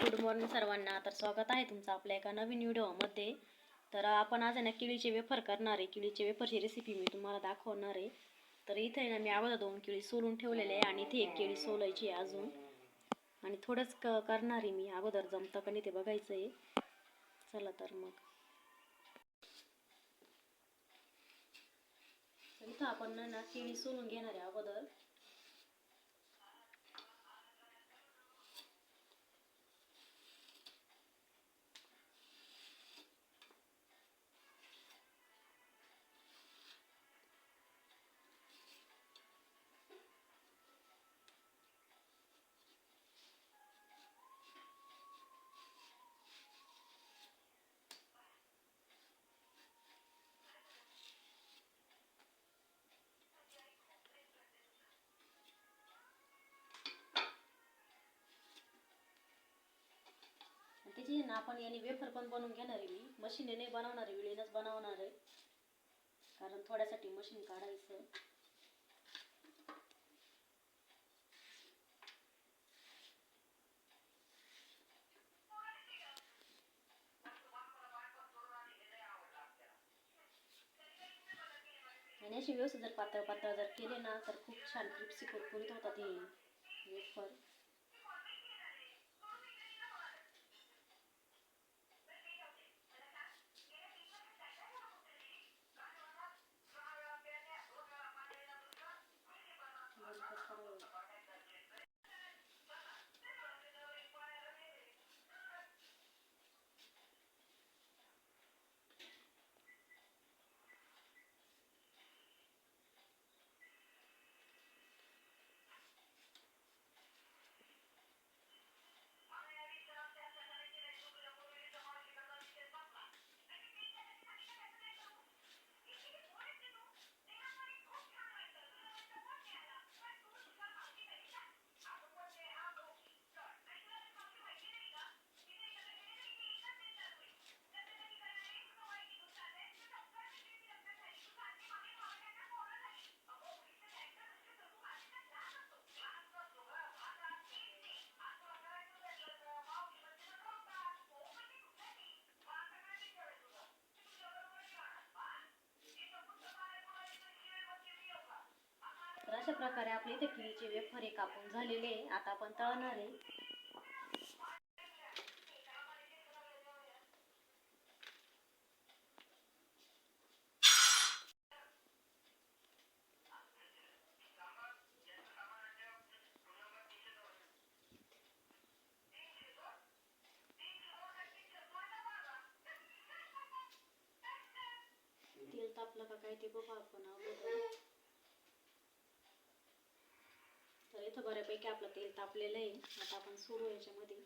Good morning सर्वांना. तर स्वागत आहे तुमचं आपल्या एका नवीन व्हिडिओमध्ये. तर आपण आज आहे ना केळीचे वेफर करणार आहे. किळीचे वेफरची रेसिपी मी तुम्हाला दाखवणार आहे. तर इथे ना मी अगोदर दोन केळी सोलून ठेवलेले आहे आणि इथे एक केळी सोलायची आहे अजून. आणि थोडंच क करणार आहे मी. अगोदर जमतं का नाही ते बघायचं आहे. चला तर मग. इथं आपण ना केळी सोलून घेणार आहे अगोदर. त्याची ना आपण याने वेफर पण बनवून घेणार आहे मी. मशीने नाही बनवणार आहे विळीनच बनवणार आहे. कारण थोड्यासाठी मशीन काढायचं आणि अशी व्यवस्थित जर पातळ पातळ जर केले ना तर खूप छान क्रिप्सी कुरकुरीत होतात हे वेफर अशा प्रकारे आपले इथे केळीचे वेफर हे कापून झालेले आहे. आता आपण तळणार आहे. तेल तापलं का काय ते बघा आपण अगोदर तर इथं बऱ्यापैकी आपलं तेल तापलेलं आहे. आता आपण सोडू याच्यामध्ये.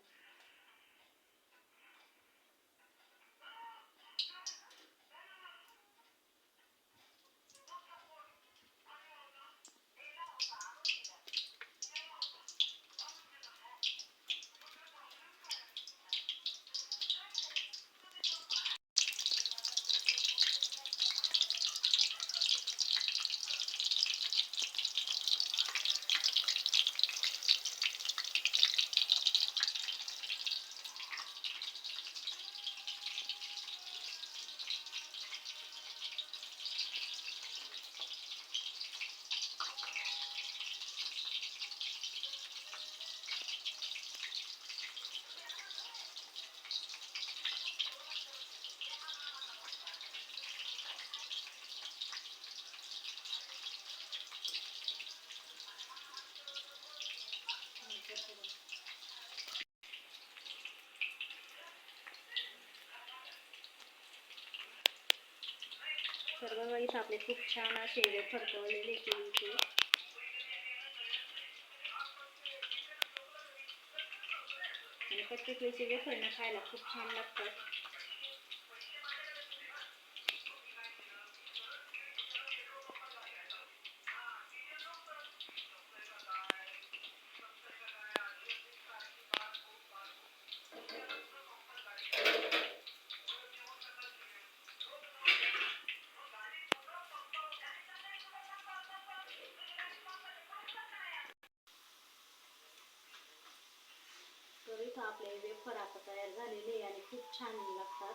तर बघा इथं आपले खूप छान असे फरकवलेले केळीचे आणि कच्चे केळीचे वेफर खायला खूप छान लागतात आपले वेफर आता तयार झालेले आणि खूप छान लागतात.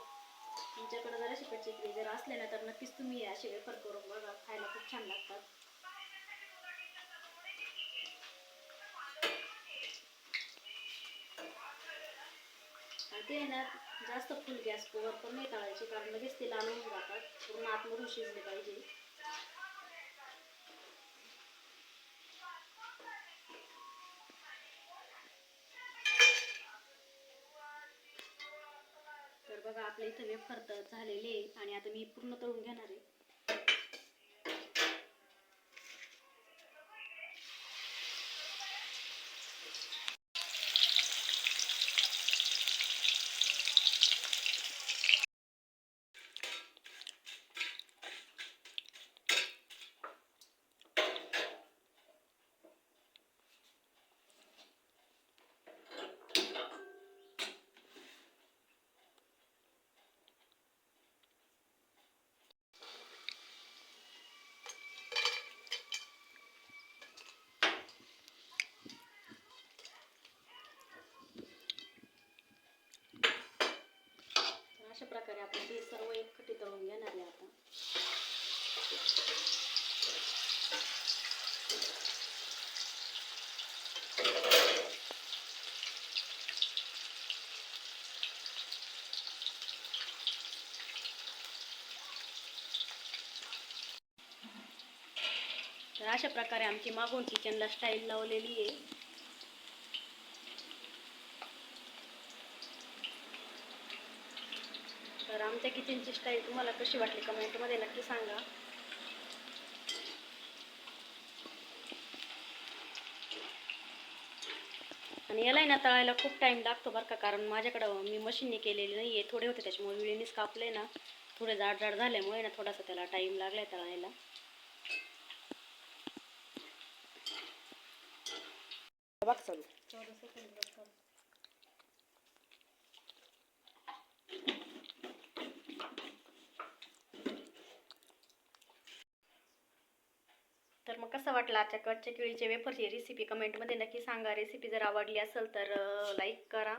तुमच्याकडे जरा असे चिकली जर असले ना तर नक्कीच तुम्ही असे वेफर करून बघा खायला खूप छान लागतात. ते आहे ना जास्त फुल गॅसवर पण नाही तळायचे कारण लगेच ते लाल होऊन जातात. पूर्ण आतमधून शिजले पाहिजे. बघा आपल्या इथं वेफर तर झालेले आणि आता मी पूर्ण तळून घेणार आहे तर अशा प्रकारे आपण ते सर्व एकखट्टी तळून घेणार आहे आता. तर अशा प्रकारे आमची मागून किचनला स्टाईल लावलेली आहे. तर आमच्या किचनची स्टाईल तुम्हाला कशी वाटली कमेंटमध्ये नक्की सांगा. आणि याला आहे ना तळायला खूप टाईम लागतो बरं का कारण माझ्याकडं मी मशीनने केलेली नाही आहे थोडे होते त्याच्यामुळे विळीनेच कापले ना. थोडे जाड जाड झाल्यामुळे ना थोडासा त्याला टाईम लागला आहे तळायला. बघ चालू चौदा सेकंद बस. तर मग कसा वाटलं आजच्या कच्च्या केळीच्या वेफरची रेसिपी कमेंटमध्ये नक्की सांगा. रेसिपी जर आवडली असेल तर लाईक करा.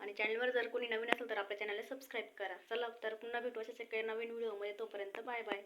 आणि चॅनलवर जर कोणी नवीन असेल तर आपल्या चॅनलला सबस्क्राईब करा. चला तर पुन्हा भेटू अशाच काही नवीन व्हिडिओमध्ये तोपर्यंत बाय बाय